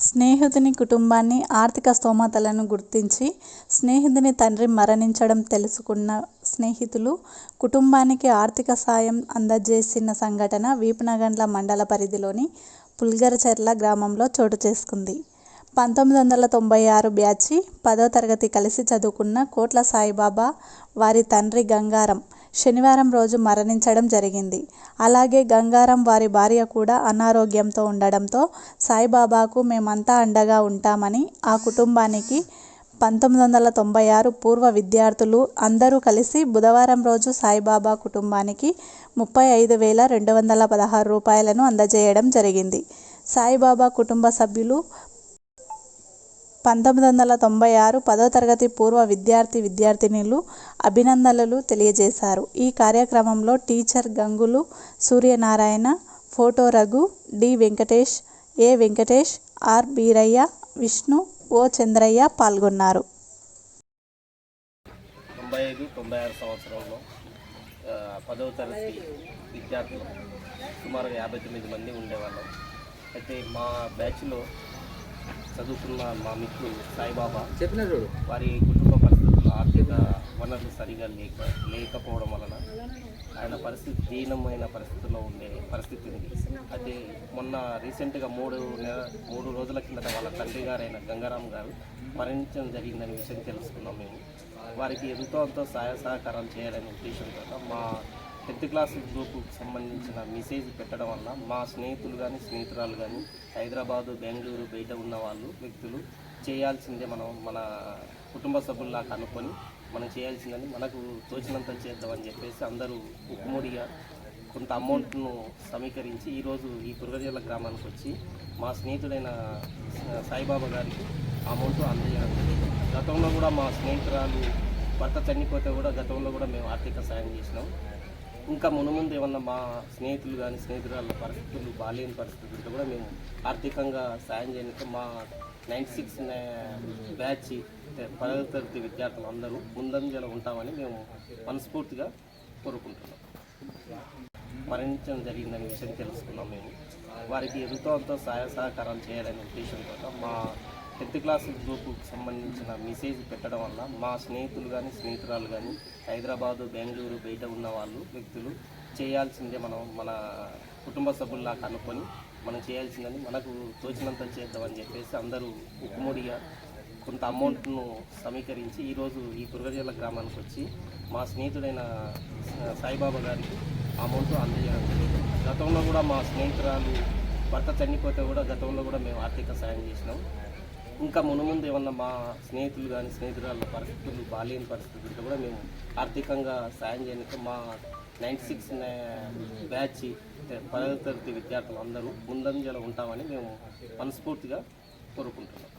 స్నేహితుని కుటుంబాన్ని ఆర్థిక స్తోమతలను గుర్తించి స్నేహితుని తండ్రి మరణించడం తెలుసుకున్న స్నేహితులు కుటుంబానికి ఆర్థిక సాయం అందజేసిన సంఘటన వీపనగండ్ల మండల పరిధిలోని పుల్గరచెర్ల గ్రామంలో చోటు చేసుకుంది. పంతొమ్మిది వందల తొంభై ఆరు బ్యాచి పదో తరగతి కలిసి చదువుకున్న కోట్ల సాయిబాబా వారి తండ్రి గంగారం శనివారం రోజు మరణించడం జరిగింది. అలాగే గంగారం వారి భార్య కూడా అనారోగ్యంతో ఉండడంతో సాయిబాబాకు మేమంతా అండగా ఉంటామని ఆ కుటుంబానికి పంతొమ్మిది వందల తొంభై ఆరు పూర్వ విద్యార్థులు అందరూ కలిసి బుధవారం రోజు సాయిబాబా కుటుంబానికి ముప్పై ఐదు వేల రెండు వందల పదహారు రూపాయలను అందజేయడం జరిగింది. సాయిబాబా కుటుంబ సభ్యులు పంతొమ్మిది వందల తొంభై ఆరు పదో తరగతి పూర్వ విద్యార్థి విద్యార్థినులు అభినందనలు తెలియజేశారు. ఈ కార్యక్రమంలో teacher Gangulu Suryanarayana, photo Raghu, D Venkatesh, A Venkatesh, R Beeraiah, Vishnu, O Chandraiah పాల్గొన్నారు. తొంభై ఐదు తొంభై ఆరు సంవత్సరంలో పదవ తరగతి విద్యార్థులు సుమారు యాభై తొమ్మిది మంది ఉండేవాళ్ళం అయితే మా బ్యాచ్లో చదువుకున్న మా మిత్రుడు సాయిబాబా. చెప్పిన చూడు. వారి కుటుంబ పరిస్థితులు ఆర్థిక వనరులు సరిగా లేక లేకపోవడం వలన ఆయన పరిస్థితి దీనమైన పరిస్థితుల్లో ఉండే పరిస్థితి ఉంది అయితే మొన్న రీసెంట్గా మూడు నెల మూడు రోజుల కిందట వాళ్ళ తండ్రి గారైన గంగారాం గారు మరణించడం జరిగిందనే విషయం తెలుసుకున్నాం మేము. వారికి ఎంతో అంతో సహాయ సహకారాలు చేయాలనే ఉద్దేశంతో మా టెన్త్ క్లాస్ గ్రూప్కి సంబంధించిన మెసేజ్ పెట్టడం వల్ల మా స్నేహితులు కానీ స్నేహితురాలు కానీ హైదరాబాదు బెంగళూరు బయట ఉన్న వాళ్ళు వ్యక్తులు చేయాల్సిందే మనం మన కుటుంబ సభ్యుల్లా కనుక్కొని మనం చేయాల్సిందని మనకు తోచినంత చేద్దామని చెప్పేసి అందరూ ఉక్కుముడిగా కొంత అమౌంట్ను సమీకరించి ఈరోజు ఈ పురగజల గ్రామానికి వచ్చి మా స్నేహితుడైన సాయిబాబా గారికి ఆ అమౌంట్ అందజేయడం జరిగింది. గతంలో కూడా మా స్నేహితురాలు భర్త చనిపోతే కూడా గతంలో కూడా మేము ఆర్థిక సాయం చేసినాం ఇంకా మునుముందు ఏమన్నా మా స్నేహితులు కానీ స్నేహితురాళ్ళ పరిస్థితులు బాలేని పరిస్థితులతో కూడా మేము ఆర్థికంగా సాయం చేయడానికి మా నైన్టీ సిక్స్ బ్యాచ్ పదవ తరగతి విద్యార్థులు అందరూ ముందంజలో ఉంటామని మేము మనస్ఫూర్తిగా కోరుకుంటున్నాం. మరణించడం జరిగిందనే విషయం తెలుసుకున్నాం మేము. వారికి ఎంతో అంతో సహాయ సహకారాలు చేయాలనే ఉద్దేశంతో మా టెన్త్ క్లాస్ గ్రూప్కి సంబంధించిన మెసేజ్ పెట్టడం వల్ల మా స్నేహితులు కానీ స్నేహితురాలు కానీ హైదరాబాదు బెంగళూరు బయట ఉన్న వాళ్ళు వ్యక్తులు చేయాల్సిందే మనం మన కుటుంబ సభ్యుల్లా కనుక్కొని మనం చేయాల్సిందని మనకు తోచినంత చేద్దామని చెప్పేసి అందరూ ఉక్కుముడిగా కొంత అమౌంట్ను సమీకరించి ఈరోజు ఈ పురగజల గ్రామానికి వచ్చి మా స్నేహితుడైన సాయిబాబా గారికి ఆ అమౌంట్ అందజేయడం జరిగింది. గతంలో కూడా మా స్నేహితురాలు భర్త చనిపోతే కూడా గతంలో కూడా మేము ఆర్థిక సాయం చేసినాం. ఇంకా మునుముందు ఏమన్నా మా స్నేహితులు కానీ స్నేహితురాల పరిస్థితులు బాలేని పరిస్థితులతో కూడా మేము ఆర్థికంగా సాయం చేయడానికి మా నైంటీ సిక్స్ బ్యాచ్ పదవ తరగతి విద్యార్థులు అందరూ ముందంజలో ఉంటామని మేము మనస్ఫూర్తిగా కోరుకుంటున్నాం.